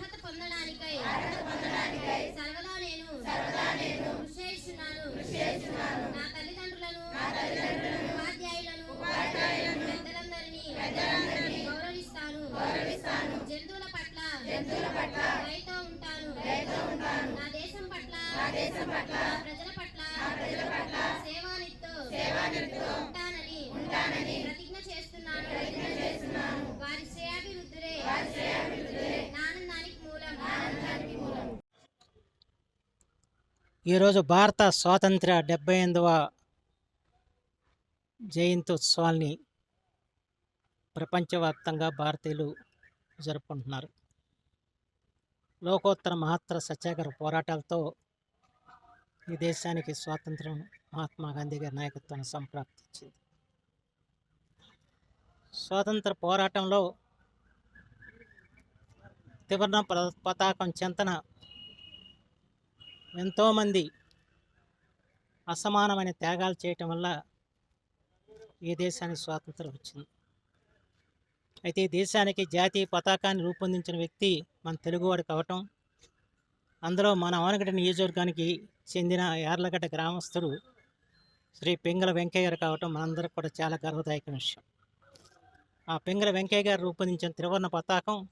అర్హత పొందడానికై ఈరోజు భారత స్వాతంత్ర డెబ్బై ఎనిమిదవ జయంతోత్సవాల్ని ప్రపంచవ్యాప్తంగా భారతీయులు జరుపుకుంటున్నారు. లోకోత్తర మహత్తర సత్యాగ్రహ పోరాటాలతో ఈ దేశానికి స్వాతంత్రం మహాత్మా గాంధీ గారి నాయకత్వాన్ని సంప్రాప్తించింది. స్వాతంత్ర పోరాటంలో త్రివర్ణ ప- పతాకం చెంతన ఎంతోమంది అసమానమైన త్యాగాలు చేయటం వల్ల ఈ దేశానికి స్వాతంత్రం వచ్చింది. అయితే ఈ దేశానికి జాతీయ పతాకాన్ని రూపొందించిన వ్యక్తి మన తెలుగువాడు కావటం అందులో మన అవనగడ్డ నియోజకవర్గానికి చెందిన యార్లగడ్డ గ్రామస్తుడు శ్రీ పింగళ వెంకయ్య గారు కావటం మనందరికి కూడా చాలా గర్వదాయక విషయం. ఆ పింగళ వెంకయ్య గారు రూపొందించిన త్రివర్ణ పతాకం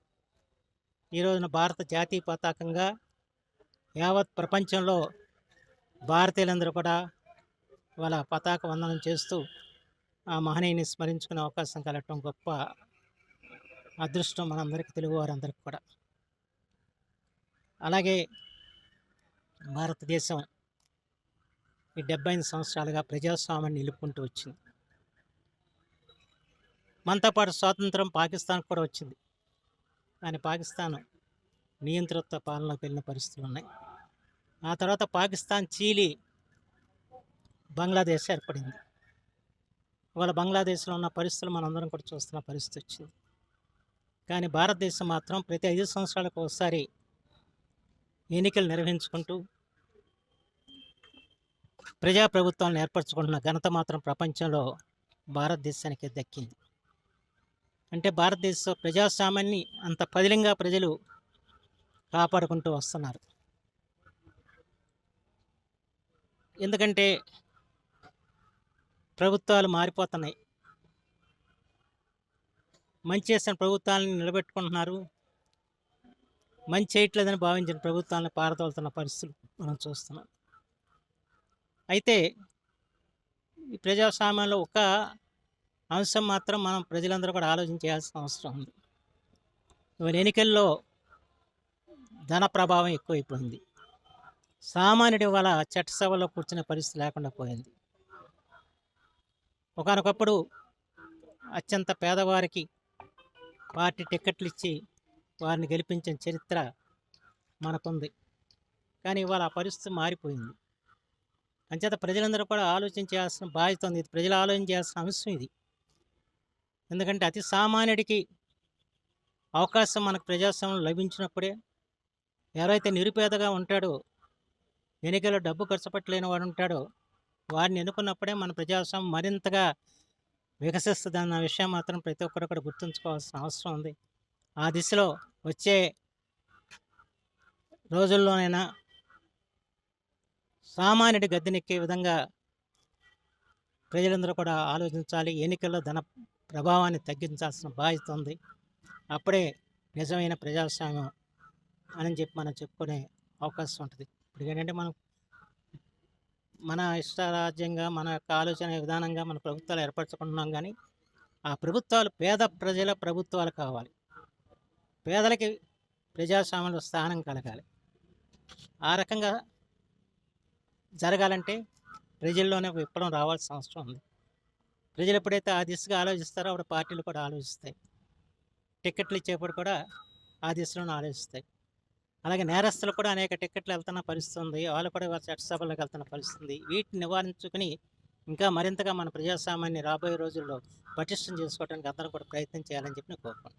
ఈ రోజున భారత జాతీయ పతాకంగా యావత్ ప్రపంచంలో భారతీయులందరూ కూడా వాళ్ళ పతాక వందనం చేస్తూ ఆ మహనీయుని స్మరించుకునే అవకాశం కలగటం గొప్ప అదృష్టం మనందరికీ తెలుగు వారందరికీ కూడా. అలాగే భారతదేశం ఈ డెబ్బై ఐదు సంవత్సరాలుగా ప్రజాస్వామ్యాన్ని నిలుపుకుంటూ వచ్చింది. మనతో పాటు స్వాతంత్రం పాకిస్తాన్ కూడా వచ్చింది. కానీ పాకిస్తాన్ నియంత్రిత పాలనకు వెళ్ళిన పరిస్థితులు ఉన్నాయి. ఆ తర్వాత పాకిస్తాన్ చీలి బంగ్లాదేశ్ ఏర్పడింది. ఇవాళ బంగ్లాదేశ్లో ఉన్న పరిస్థితులు మనందరం కూడా చూస్తున్న పరిస్థితి వచ్చింది. కానీ భారతదేశం మాత్రం ప్రతి ఐదు సంవత్సరాలకు ఒకసారి ఎన్నికలు నిర్వహించుకుంటూ ప్రజాప్రభుత్వాలను ఏర్పరచుకుంటున్న ఘనత మాత్రం ప్రపంచంలో భారతదేశానికి దక్కింది. అంటే భారతదేశ ప్రజాస్వామ్యాన్ని అంత పదిలంగా ప్రజలు కాపాడుకుంటూ వస్తున్నారు. ఎందుకంటే ప్రభుత్వాలు మారిపోతున్నాయి. మంచి చేసిన ప్రభుత్వాలను నిలబెట్టుకుంటున్నారు. మంచి చేయట్లేదని భావించిన ప్రభుత్వాలను పారదోలుతున్న పరిస్థితులు మనం చూస్తున్నాం. అయితే ఈ ప్రజాస్వామ్యంలో ఒక అంశం మాత్రం మనం ప్రజలందరూ కూడా ఆలోచించాల్సిన అవసరం ఉంది. ఇవాళ ఎన్నికల్లో ధన ప్రభావం ఎక్కువైపోయింది. సామాన్యుడి వల్ల చట్టసభలో కూర్చునే పరిస్థితి లేకుండా పోయింది. ఒకనొకప్పుడు అత్యంత పేదవారికి పార్టీ టిక్కెట్లు ఇచ్చి వారిని గెలిపించిన చరిత్ర మనకుంది. కానీ ఇవాళ ఆ పరిస్థితి మారిపోయింది. అంచేత ప్రజలందరూ కూడా ఆలోచించాల్సిన బాధ్యత ఉంది. ఇది ప్రజలు ఆలోచించాల్సిన అంశం ఇది. ఎందుకంటే అతి సామాన్యుడికి అవకాశం మనకు ప్రజాస్వామ్యం లభించినప్పుడే ఎవరైతే నిరుపేదగా ఉంటాడో ఎన్నికల్లో డబ్బు ఖర్చు పెట్టలేని వాడు ఉంటాడో వారిని ఎన్నుకున్నప్పుడే మన ప్రజాస్వామ్యం మరింతగా వికసిస్తుంది అన్న విషయం మాత్రం ప్రతి ఒక్కరు కూడా గుర్తుంచుకోవాల్సిన అవసరం ఉంది. ఆ దిశలో వచ్చే రోజుల్లోనైనా సామాన్యుడి గద్దెనెక్కే విధంగా ప్రజలందరూ కూడా ఆలోచించాలి. ఎన్నికల్లో ధన ప్రభావాన్ని తగ్గించాల్సిన బాధ్యత ఉంది. అప్పుడే నిజమైన ప్రజాస్వామ్యం అని చెప్పి మనం చెప్పుకునే అవకాశం ఉంటుంది. ఇప్పుడు ఏంటంటే మనం మన ఇష్టరాజ్యంగా మన యొక్క ఆలోచన విధానంగా మన ప్రభుత్వాలు ఏర్పరచుకుంటున్నాం కానీ ఆ ప్రభుత్వాలు పేద ప్రజల ప్రభుత్వాలు కావాలి. పేదలకి ప్రజాస్వామ్యంలో స్థానం కలగాలి. ఆ రకంగా జరగాలంటే ప్రజల్లోనే ఒక విప్లవం రావాల్సిన అవసరం ఉంది. ప్రజలు ఎప్పుడైతే ఆ దిశగా ఆలోచిస్తారో అప్పుడు పార్టీలు కూడా ఆలోచిస్తాయి. టికెట్లు ఇచ్చేప్పుడు కూడా ఆ దిశలోనే ఆలోచిస్తాయి. అలాగే నేరస్తులు కూడా అనేక టికెట్లు వెళ్తున్న పరిస్థితి ఉంది వాళ్ళు కూడా వారి చట్టసభలకు వెళ్తున్న పరిస్థితి వీటిని నివారించుకుని ఇంకా మరింతగా మన ప్రజాస్వామ్యాన్ని రాబోయే రోజుల్లో పటిష్టం చేసుకోవడానికి అందరం కూడా ప్రయత్నం చేయాలని చెప్పి నేను కోరుకుంటున్నాను.